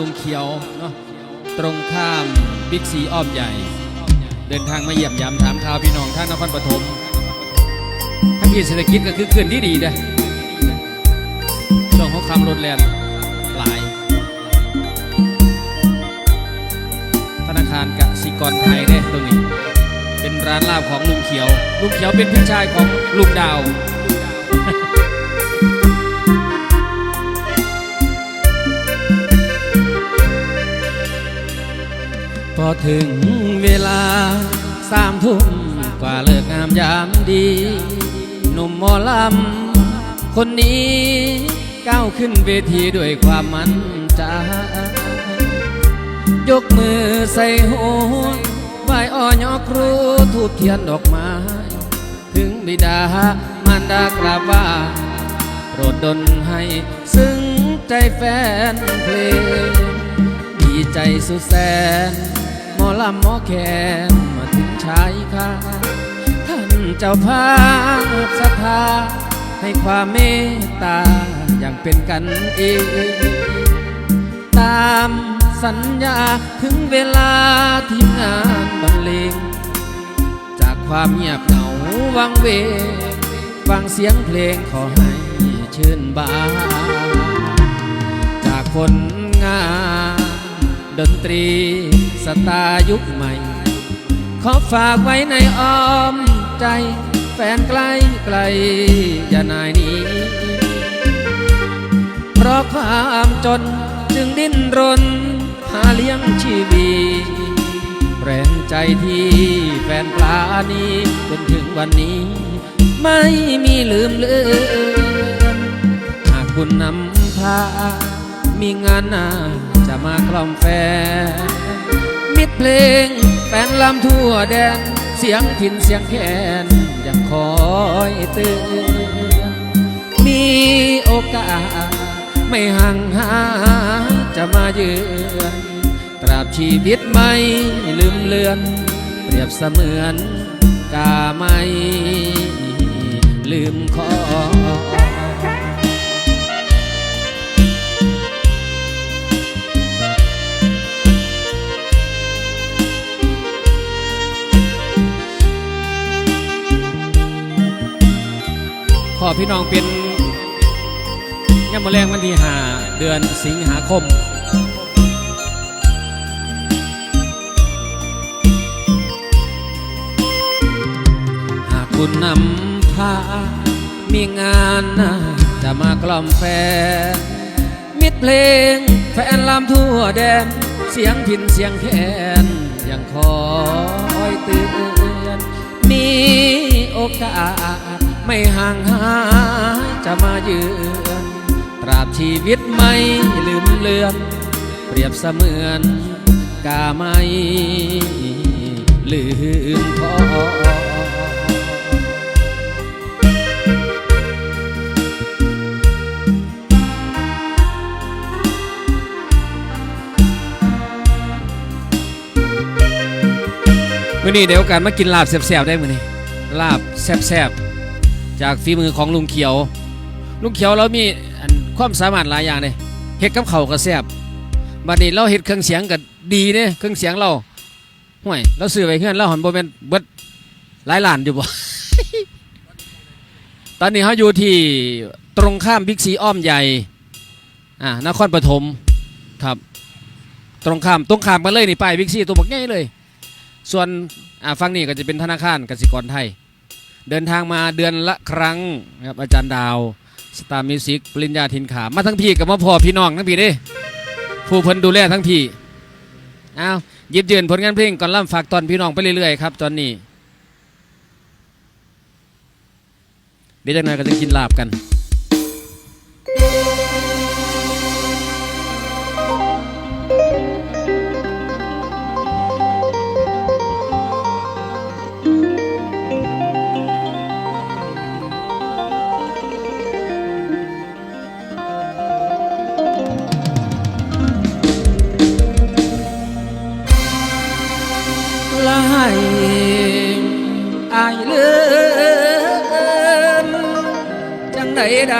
ลุงเขียวเนาะตรงข้ามบิ๊กซีอ้อมใหญ่ เดินทางมาเยี่ยมยามถามข่าวพี่น้องท่างนครปฐมทั้งที่เศรษฐกิจก็คือขึ้นที่ดีเด้อช่วงของคำรถแลนหลาย ธนาคารกสิกรไทยเด้ตรงนี้ เป็นร้านลาบของลุงเขียว ลุงเขียวเป็นพี่ชายของลุงดาว พอถึงเวลาสามทุ่มกว่าเลิกงามยามดี หนุ่มหมอลำคนนี้ก้าวขึ้นเวทีด้วยความมั่นใจยกมือใส่หัวไหวอ้อยอครูทูบเทียนดอกไม้ ถึงบิดามารดากราบว่าโปรดดลให้ซึ้งใจแฟนเพลงดีใจสุดแสน อลำหมอแคนมาถึงชายคาท่านเจ้าภาพศรัทธาให้ความเมตตาอย่างเป็นกันเอง ตามสัญญาถึงเวลาที่งานบรรเลงจากความเงียบเหงาวังเวงฟังเสียงเพลงขอให้ชื่นบานจากคนงาน ดนตรีสตล์ยุคใหม่ ขอฝากไว้ในอ้อมใจแฟนไกล้ไกลอย่านายนี้ เพราะความจนจึงดิ้นรน หาเลี้ยงชีวีแรงใจที่แฟนปลานี้จนถึงวันนี้ ไม่มีลืมเลือนหากคุณนำพามีงานหน้า จะมากล่อมแฟน มิดเพลงแฟนลำทั่วแดน เสียงพินเสียงแคนยังคอยเตือนมีโอกาส ไม่ห่างหาจะมาเยือนตราบชีวิตไม่ลืมเลือน เปรียบเสมือนกาไม่ลืมขอ พี่น้องเป็นย่ำมะแรงวันที่หาเดือนสิงหาคม หากคุณนำพามีงานน่าจะมากล่อมแฟน มิดเพลงแฟนลำทั่วแดน เสียงพินเสียงแคนยังคอยเตือนมีโอกาส ไม่ห่างหาจะมาเยือนตราบชีวิตไม่ลืมเลือน เปรียบเสมือนกาไม่ลืมพอมื่อนี้เดี๋ยวกันมากินลาบแซ่บๆได้มื่อนี้ลาบแซ่บๆ จากฝีมือของลุงเขียว ลุงเขียวเรามีความสามารถหลายอย่างเลยเฮ็ดกับเขาก็แซ่บบัดนี้เราเฮ็ดเครื่องเสียงก็ดีเด้เครื่องเสียงเราห่วยเราซื้อไว้เพื่อนเราหันบ่แม่นเบิดหลายล้านอยู่บ่ตอนนี้เขาอยู่ที่ตรงข้ามบิ๊กซีอ้อมใหญ่อ่านครปฐมครับ ตรงข้ามตรงข้ามกันเลยนี่ป้ายบิ๊กซีตัวบักใหญ่เลย ส่วนอ่าฝั่งนี้ก็จะเป็นธนาคารกสิกรไทย เดินทางมาเดือนละครั้งนะครับอาจารย์ดาวสตาร์มิวสิกปริญญาทินขามาทั้งพี่กับมาพอพี่น้องทั้งพี่เด้ผู้เพิ่นดูแลทั้งพี่อ้าวหยิบยืนผลงานเพลงก่อนล่ำฝากตอนพี่น้องไปเรื่อยๆครับตอนนี้เดี๋ยวจากนั้นก็จะกินลาบกัน ใดใด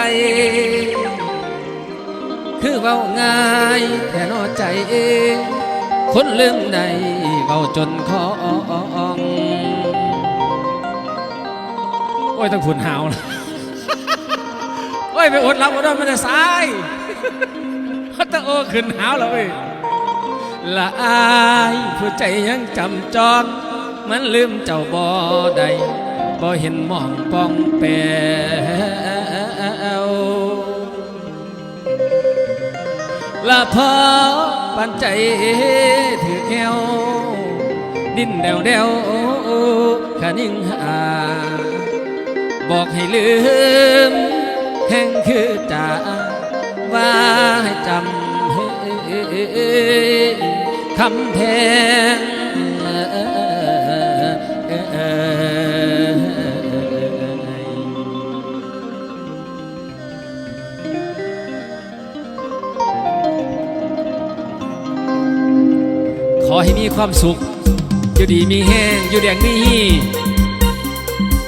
คือเว้าง่ายแค่นอใจเองคนลืมใดเว้าจนคอองโอ้ยต้องผุนหาวนะโอ้ยไปอดรับอดนอนมันจะสายเขาตะโอขึ้นหาวแล้วเว้ยละอายผู้ใจยังจำจองมันลืมเจ้าบ่ได้บ่เห็นมองป้องแปว ละพอปันใจถือแก้ว ดินเดวเดวขานิ่งหา บอกให้ลืม แห่งคือจ่าว่าให้จำคำแพง ให้มีความสุข อยู่ดีมีแห้งอยู่แดงมีฮี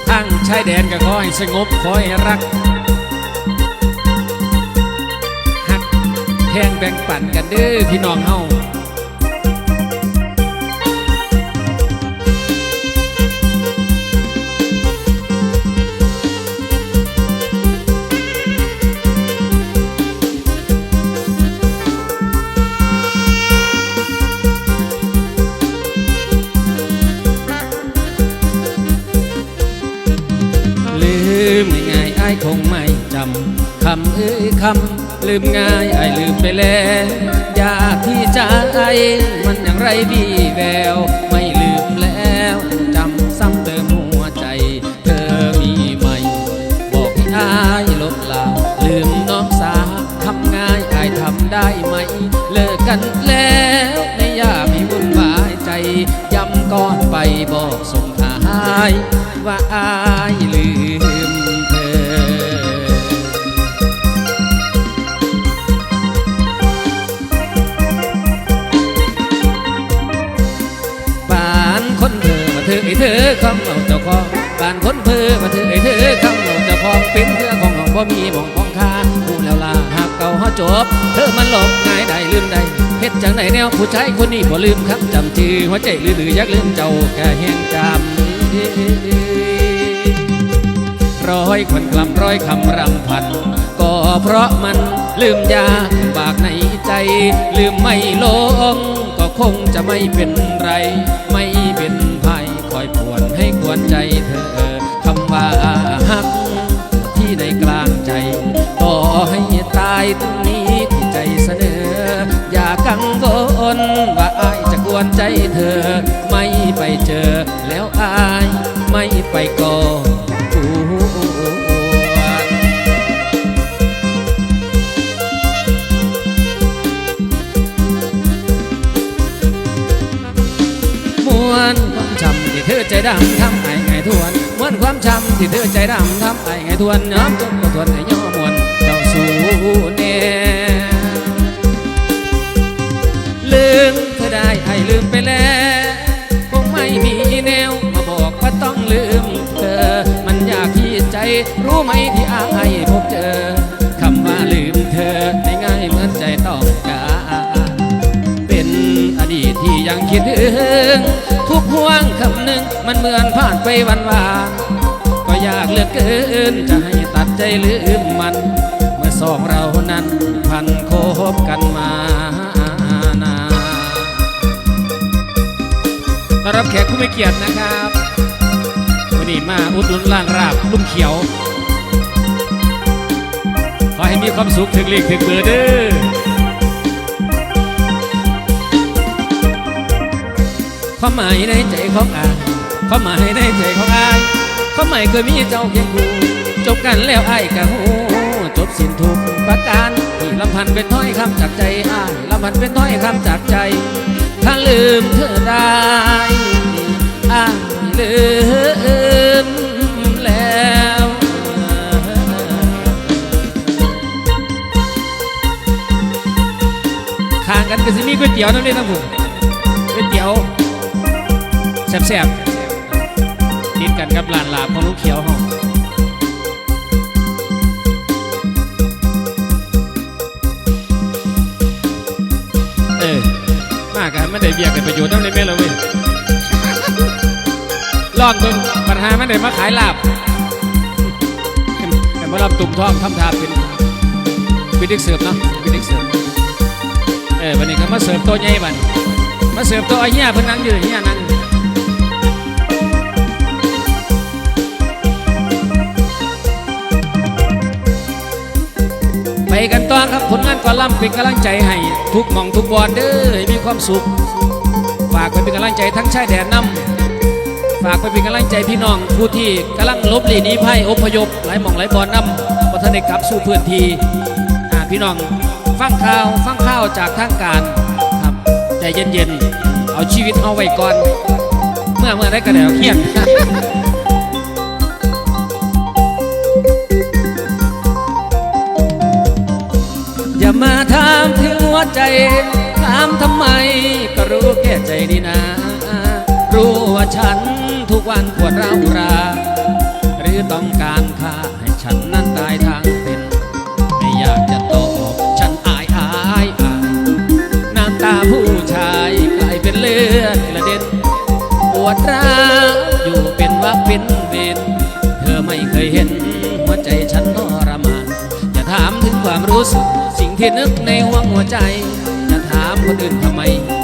ทางชายแดนก็ขอให้สงบขอให้รักหักแห้งแบ่งปันกันเด้อพี่น้องเฮา คำลืมง่ายไอ้ลืมไปแล้วอยากที่จะไอมันอย่างไรบีแวว ไม่ลืมแล้วจำซ้ำเติมหัวใจ เธอมีไหม บอกให้อายลบลา ลืมน้องสาวทำง่ายอายทำได้ไหม เลิกกันแล้วไม่อยากมีวุ่นวายใจ ย้ำก่อนไปบอกส่งท้าย เธอมาเธอไอ้เธอคำเอาเจ้าของบ้านคนเธอมาเธอไอ้เธอคำเอาเจ้าของเป็นเพื่อของของบ่มีมองของค่าผู้แล้วลาหากเก่าเฮาจบ เธอมันหลบง่ายได้ลืมได้เฮ็ดจังไหนแนวผู้ชายคนนี้บ่ลืมคำจำชื่อหัวใจลือลืออยากลืมเจ้าแค่แห่งจำร้อยคนกลำร้อยคำรำพันก็เพราะมันลืมยากบากในใจ ลืมไม่ลงก็คงจะไม่เป็นไร ไม่เป็น วนให้กวนใจเธอคำว่าฮักที่ในกลางใจต่อให้ตายตรงนี้ที่ใจเสนอ อย่ากังวลว่าอายจะกวนใจเธอ ไม่ไปเจอแล้วอายไม่ไปก่อวนมวนความช้ำที่เธอใจดำทำ วนความช้ำที่เธอใจดำทำไอ้ไงทวนน้ำจนก็ทวนให้ย่อมวนเจ้าสู่เน่ลืมเธอได้ให้ลืมไปแล้วคงไม่มีแนวมาบอกว่าต้องลืมเธอมันยากที่ใจรู้ไหมที่อายพบเจอ คิดถึงทุกห่วงคำหนึ่งมันเหมือนผ่านไปวันวานก็อยากเหลือกเกินจะให้ตัดใจลืมมัน เมื่อสองเรานั้นพันโคบกันมานานต้อนรับแขกผู้มีเกียรตินะครับวันนี้มาอุดหนุนร้านราบลุ่มเขียว ขอให้มีความสุขถึงเลขถึงเบอร์เด้อ ความหมายในใจของอายความหมายในใจของอายความหมายเคยมีเจ้าเคียงคู่จบกันแล้วอายกะหูจบสิ้นทุกประการที่ลำพันเป็นถ้อยคำจากใจอายลำพันเป็นถ้อยคำจากใจ ถ้าลืมเธอได้อายลืมแล้วข้างกันก็สิมีก๋วยเตี๋ยวนั่นเองนะผมก๋วยเตี๋ยว แซ่บๆติดกันกับร้านลาบของลูกเขียวห้องกันไม่ได้เบียกกันประโยชน์นั่นเลยแม่เลยเว้ยลองเบิ่งปัญหาไม่ได้มาขายลาบแต่มาลำตุ่มทองทำทาเป็นเป็นเด็กเสิร์ฟเนาะเป็นเด็กเสิร์ฟเออวันนี้ก็มาเสิร์ฟโต๊ะใหญ่บัดมาเสิร์ฟโต๊ะไอ้เหี้ยเพิ่นนั่งอยู่เหี้ยนั่ง กันต่อครับผลงานกอลัมเป็นกำลังใจให้ ทุกหมองทุกบอลเด้อให้มีความสุข ฝากไปเป็นกำลังใจทั้งชายแดนนำฝากไปเป็นกำลังใจพี่น้องผู้ที่กำลังลบหลีนีภัยอพยพหลายหมองหลายบอลนำวัฒนกลับสู่พื้นที่พี่น้องฟังข่าวฟังข่าวจากทางการครับใจเย็นๆเอาชีวิตเอาไว้ก่อน เมื่อเมื่อได้ก็แล้วเครียด อย่ามาถามถึงหัวใจ ถามทำไมก็รู้แก่ใจดีนะ รู้ว่าฉันทุกวันปวดร้าวรา หรือต้องการค่าให้ฉันนั้นตายทางเป็น ไม่อยากจะตอบฉันอายอายอายน้ำตาผู้ชายกลายเป็นเลือดกระเด็นปวดร้าวอยู่เป็นวักเป็นเวรเธอไม่เคยเห็น หัวใจฉันทรมานจะถามถึงความรู้สึก ที่นึกในหัวหัวใจ จะถามคนอื่นทำไม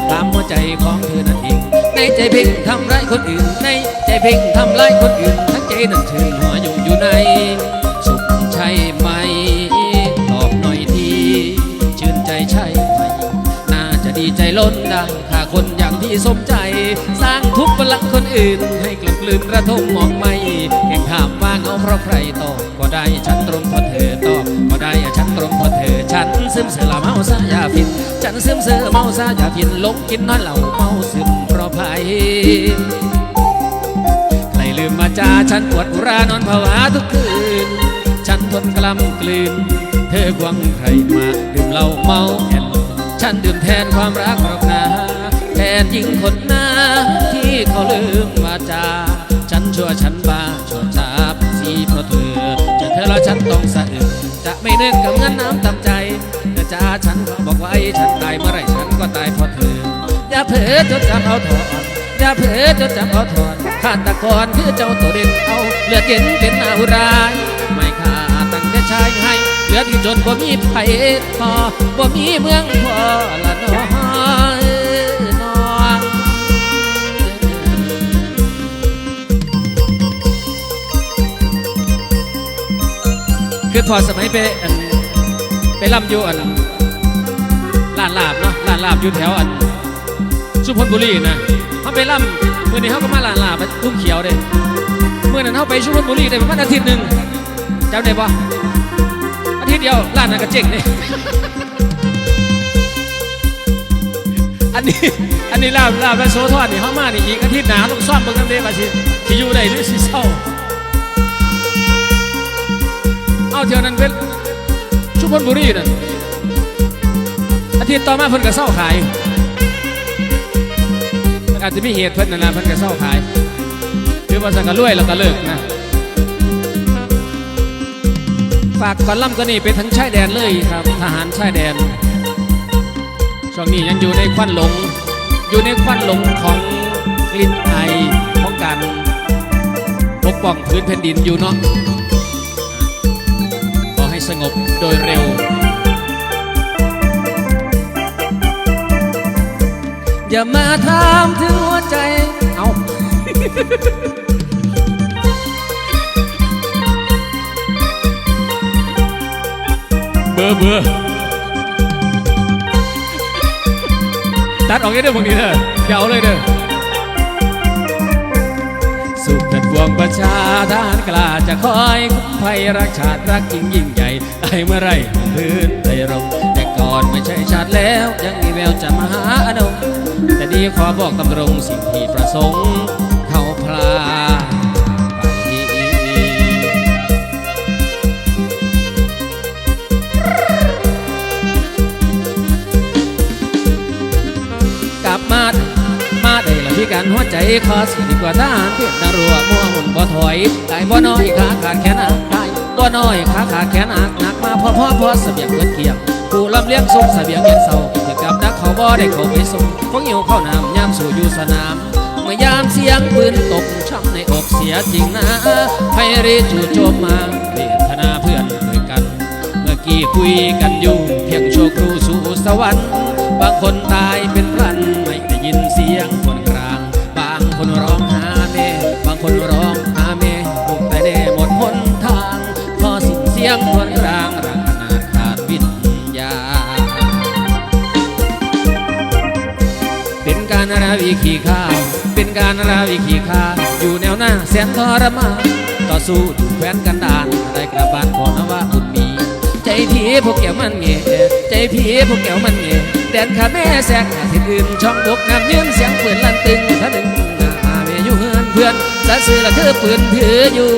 ถามหัวใจของเธอนั่นเอง ในใจเพ่งทำร้ายคนอื่น ในใจเพ่งทำร้ายคนอื่น ทั้งใจนั้นชื่นหัวอยู่อยู่ใน สุขใช่ไหม ตอบหน่อยทีชื่นใจใช่ไหม น่าจะดีใจล้นได้ถ้าคนอย่างที่สมใจ สร้างทุกข์บลังคนอื่น ให้กลืนกลืนระทมมองไม่เก่งถามว่าเงาเพราะใครตอบก็ได้ฉันตรงพราะเธอ พินฉันซึมเสือเมาซายาพินหลงกินน้อยเหล่าเมาซึมเพราะภัยใครลืมมาจาฉันปวดรานอนภาวะทุกคืน ฉันทนกล้ำกลืน เธอควงใครมาดื่มเหล้าเมาแอนฉันดื่มแทนความรักหรอกนะแทนหญิงคนหน้าที่เขาลืมมาจาฉันชั่วฉันบ้าชั่วชาบสีเพราะเธอจอเธอแล้วฉันต้องสะอึกจะไม่นึกกับเงินน้ำตำ ฉันตายเมื่อไรฉันก็ตายเพราะเธอ อย่าเผลอจดจำเอาถอน อย่าเผลอจดจำเอาถอนฆาตกรคือเจ้าตัวเด่นเอาเลือดเย็นเป็นอาวุร้าย ไม่ฆ่าตั้งแต่ชายให้เหลือที่จนบ่มีไผพอบ่มีเมืองพอละน้อยน้องคือพอสมัยไปไปล่ำอยู่อัน ร้านลาบเนาะร้านลาบอยู่แถวอันสุพรรณบุรีนะเขาไปล่ำมื่อนี้เขาก็มาลาลาไปทุ่งเขียวเด้เมื่อนั้นเขาไปสุพรรณบุรีได้ประมาณอาทิตย์หนึ่งจำได้ปะอาทิตย์เดียวร้านนั้นก็เจ๊งเลยอันนี้อันนี้ลาบลาบและโซทอดนี่เขามานี่อีกอาทิตย์หนาต้องซ่อมเบิ่งน้ำเด้ว่าสิสิอยู่ได้หรือสิเศร้าเอาเที่ยวนั้นเป็นสุพรรณบุรีนั่น อาทิตย์ต่อมาเพิ่นก็เศร้าขายอาจจะมีเหตุเพิ่นนั่นนะเพิ่นก็เศร้าขายหรือว่าสังกะรวยแล้วก็เลิกนะฝากก่อนล่ำตัวนี้ไปทั้งชายแดนเลยครับทหารชายแดนช่วงนี้ยังอยู่ในควันหลง อยู่ในควันหลงของกลิ่นไอของการปกป้องพื้นแผ่นดินอยู่เนาะขอให้สงบโดยเร็ว อย่ามาถามถึงหัวใจ เอาเบอร์เบอร์ตัดออกได้เด้อบางทีเด้ออย่าเอาเลยเด้อสุขกันพวงประชาทหารกล้าจะคอยคุ้มภัยรักชาติรักจริงยิ่งใหญ่ได้เมื่อไรพื้นไทยรงแต่ก่อนไม่ใช่ชาติแล้ว ยังมีแววจะมาหาอน งแต่ดีขอบอกตำรงสิ่งที่ประสงค์เขาพลาไปกลับมามาได้ละพี่กันหัวใจขอสิดีกว่าทหารเพียรนรัวมั่วหุ่นบ่ถอยตายบ่น้อยขาขาดแขนหักตายบ่น้อยขาขาดแขนหักหนักมาพอพอพอเสบียงเงินเกียงผู้ลำเลี้ยงส่งเสบียงเงินเศร้า เกี่ยวกับนักขาบ่ได้เข้าไปส่งของหิวเข้าวน้ำยามสู่อยู่สนาม เมื่อยามเสียงปืนตกช้ำในอกเสียจริงนะไพรีจู่โจมมาเวทนาเพื่อนด้วยกัน เมื่อกี้คุยกันอยู่เพียงโชครูสู่สวรรค์บางคนตายเป็นพลันไม่ได้ยินเสียงคนกลาง บางคนร้อง นทรมานต่อสู้ถูกแคว้นกันดานได้กลับบ้านขอนว่าบุญมีใจผีพวกแก้วมันเงี้ยใจผีพวกแก้วมันเงี้ยแดนขาแม่แสกหาที่อื่นช่องบกน้ำยืนเสียงปืนลั่นตึงทะลึงหน้าเมียอยู่เฮือนเพื่อนสะซื้อละคือปืนถืออยู่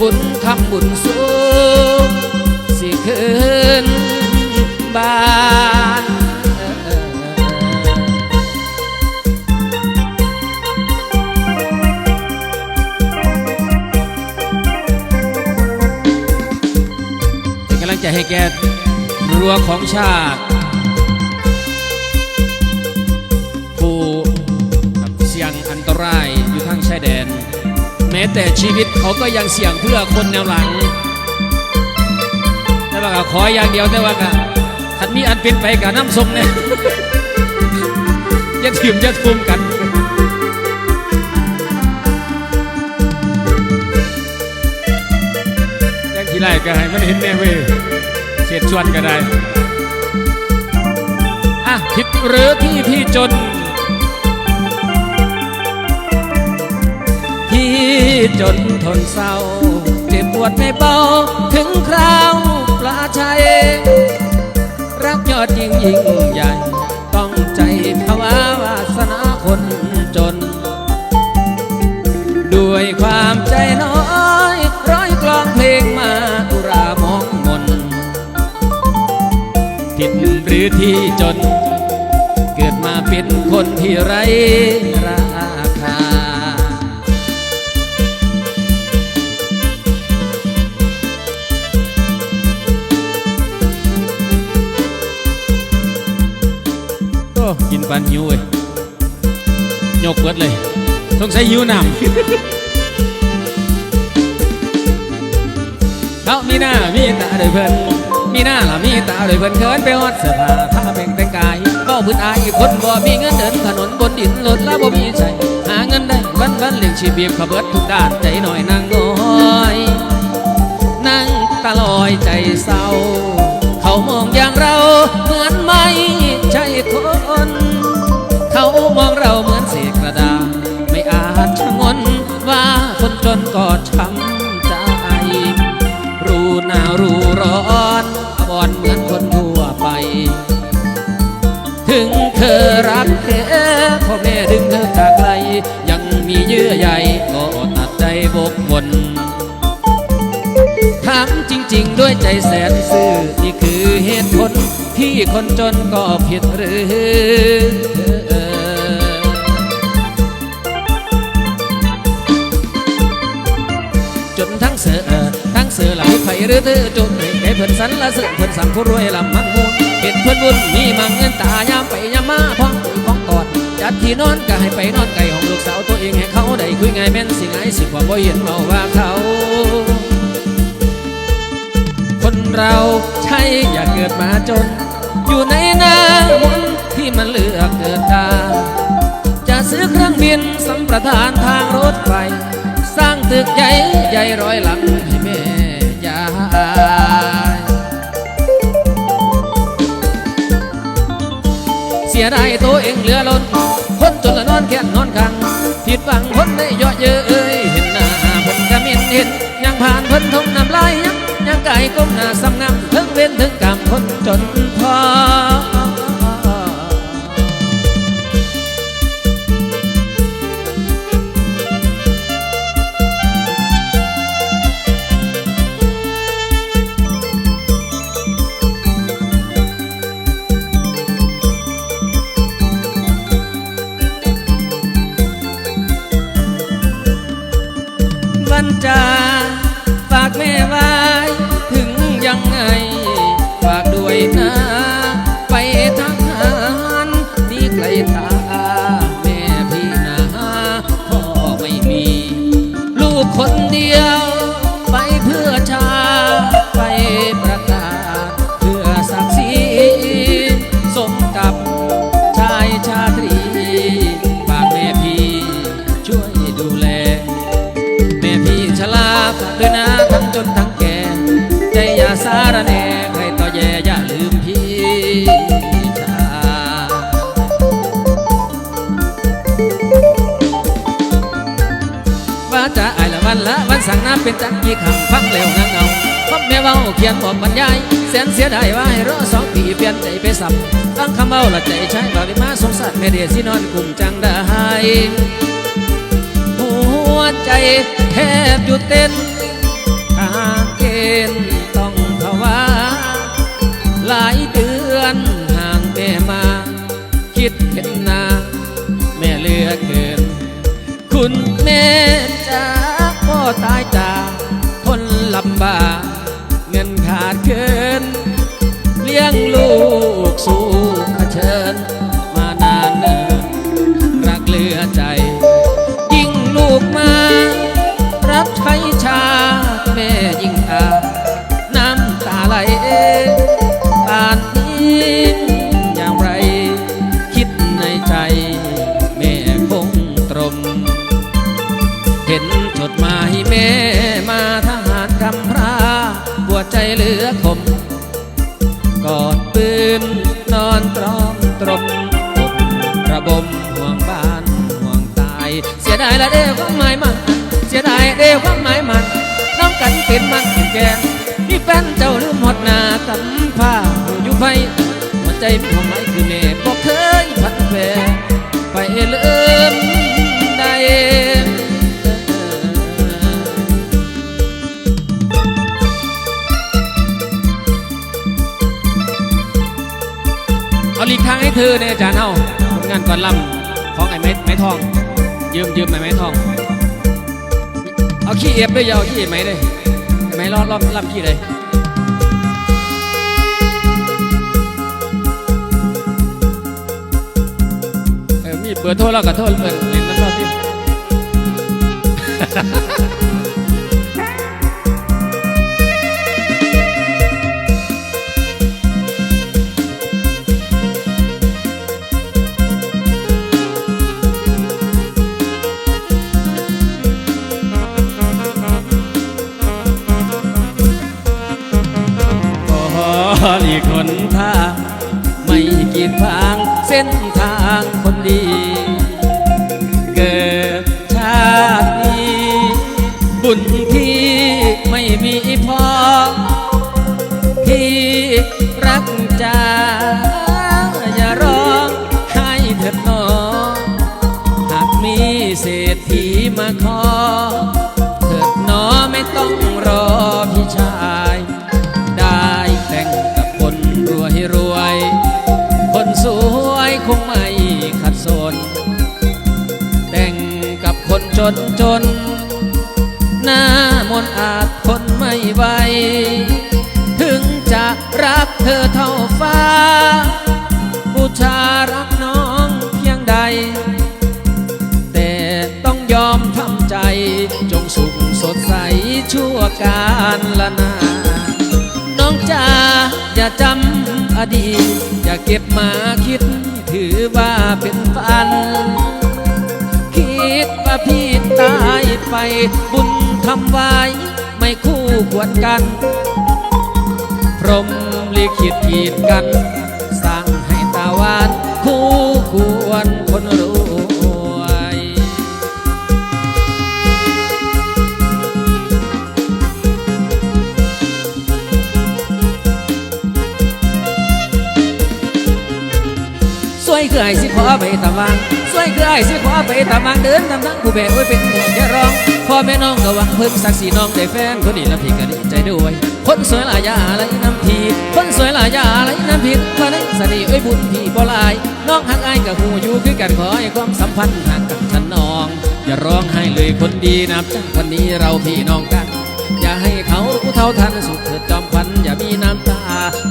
บุญคำบุญสูงสิคืนบ้านำลังใจให้แกรั้วของชาติ ผู้เสี่ยงอันตรายอยู่ทางชายแดน แม้แต่ชีวิตเขาก็ยังเสี่ยงเพื่อคนแนวหลังแต่ว่าขออย่างเดียวแต่ว่าก็ทันมีอันเป็นไปกับน้ำทรงเนี่ยอย่าถิ่มอย่าทุ่มกัน ทีไรก็ให้มันเห็นแน่เว้ยเสียดชวนก็ได้อะผิดหรือที่พี่จนพี่จนทนเศร้า เจ็บปวดไม่เบา ถึงคราวปลาชัยรักยอดยิ่งยิ่งใหญ่ คนที่ไร้ราคา โอ้กินปันหิวเว้ยยกเบิดเลยสงสัยหิวน้ำเขามีหน้ามีตาโดวยเพิ่นมีหน้าล่ะมีตาโดวยเพิ่นเขินไปฮอดเสื้อผ้าผ้าเบ่งแต่งกาย พื้นอายคนบ่มีเงินเดินถนนบนดินรถแล้วบ่มีใช้หาเงินได้วันวันเลี้ยงชีพเบียบขบเบิดทุกด้านใจหน่อยนั่งน้อยนั่งตาลอยใจเศร้า เขามองอย่างเราเหมือนไม่ใช่คนเขามองเราเหมือนเศษกระดาษไม่อาจชะงนว่าคนจนก็ช้ำใจ รู้หน้ารู้ร้อน ด้วยใจแสนซื่อนี่คือเหตุผลที่คนจนก็ผิดหรือจนทั้งเสือทั้งเสือหลังไฟหรือเธอจนให้เพิ่นสันละเสือเพิ่นสั่งผู้รวยลำมันมูลเห็นเพิ่นบุญมีมังเงินตายามไปยามมาพ้องของกอดจัดที่นอนก็ให้ไปนอนไก่ของลูกสาวตัวเองให้เขาได้คุยไงแม่นสิไงสิกว่าบ่เห็นเมาว่าเขา เราใช่อย่าเกิดมาจน อยู่ในหน้ามนที่มันเลือกเกิดตาจะซื้อเครื่องบินสัมปทานทางรถไฟ สร้างตึกใหญ่ใหญ่ร้อยหลังให้แม่ยายเสียดายตัวเองเหลือล้นคนจนละนอนแค่นนอนคังผิดหวังคนได้เยอะเยอะเอ้ยเห็นหน้าเพิ่นกะมินเห็นยังผ่านเพิ่นทงน้ำลายยัง ยังไก่ก้มหน้าซ้ำงำถึงเว้นถึงกรรมคนจนพอวันจา เป็นจักกี่คำฟังแล้วนางเงาพ่อแม่เว้าเขียนบอกบรรยายแสนเสียดายว่าให้รอสองปีเปลี่ยนใจไปสับฟังคำเว้าละใจใช้บ่ได้มาสงสารแม่เดียสินอนกลุ่มจังได้หัวใจแทบหยุดเต้นทางเกณฑ์ต้องภาวะหลายเดือนห่างแม่มา คิดเห็นหน้าแม่เลือเกิน คุณแม่จาพ่อตาย มาทหารกำพร้าหัวใจเหลือคมกอดปืนนอนตรอมตรมอกระบมห่วงบ้านห่วงตาย เสียดายละเด้ความหมายมันเสียดายเด้ความหมายมันน้องกันเป็นมันเป็นแกนมีแฟนเจ้าลืมหมดหน้ากำผ้าอยู่ไฟหัวใจมีความหมายคือแม่บอกเคยพัดแปรไปเลืม เอาลีกทางให้เธอเนี่ยอาจารย์เอาผลงานก่อนลำของไอ้ไม้ไม้ทอง ยืมยืมไอ้ไม้ทอง เอาขี้เอฟด้วยอยาวขี้เอฟไหมเลยไอ้ไม้รอบรอบลำขี้เลยเออมีเบอร์โทรแล้วก็โทรเปิดเล่นน้ำรอดที่ จนจน หน้ามนอาจทนไม่ไหวถึงจะรักเธอเท่าฟ้า บูชารักน้องเพียงใด แต่ต้องยอมทำใจ จงสุขสดใสชั่วการละนา น้องจ๋าอย่าจำอดีต อย่าเก็บมาคิดถือว่าเป็นฝัน ว่าพี่ตายไป บุญทำไว้ ไม่คู่ควรกัน พรหมลิขิตกีดกัน สร้างให้ตาหวานคู่ควรคนรวยสวยคือไอ้สิขอไปตะวัน คือไอ้สิขอไปตะวันเดินตามทั้งผู้แบกไว้เป็นห่วงแค่ร้องพ่อแม่น้องก็หวังเพิ่มศักดิ์สีน้องได้แฟนคนนี้แล้วพี่ก็ดีใจด้วยคนสวยหลายยาอะไรน้ำทีคนสวยหลายยาอะไรน้ำผิดมาในสนิเอ้ยบุญพี่บ่ลายน้องหักอายกับหูอยู่คือกันขอให้ความสัมพันธ์ห่างกันฉันน้องอย่าร้องไห้เลยคนดีนับจากวันนี้เราพี่น้องกัน อย่าให้เขารู้เท่าทันสุขเถิดจอมขวัญอย่ามีน้ำตา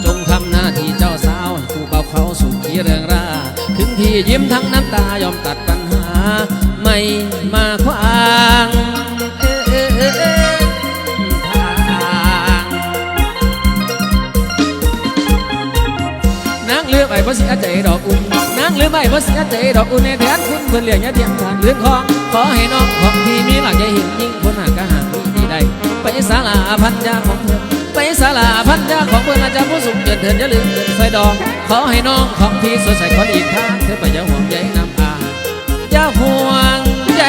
จงทำหน้าที่เจ้าสาวผู้เบาเขาสุขีเริงรา ถึงพี่ยิ้มทั้งน้ำตายอมตัดปัญหา ไม่มาขวางเอ้เอ้เออ้ทางนางเลือกไอ้บ่เสียใจดอกอุ่นนางเลือกไอ้บ่เสียใจดอกอุ่นในแทนคุณเพื่อนเลี้ยงยาเทียมทานเรื่องของ ขอให้น้องของพี่มีหลักใจเห็นยิ่งคนหากะหามีได้ ไปศาลาพันยาของเพื่อ นไปศาลาพันยาของเพื่อนอาจารย์ผู้สูงเกินเถินอย่าลืมเกินไฟดอง ขอให้น้องของพี่สดใสคนอีกทางเธอไปอย่าห่วงใยน้ำอาอย่าห่วงใย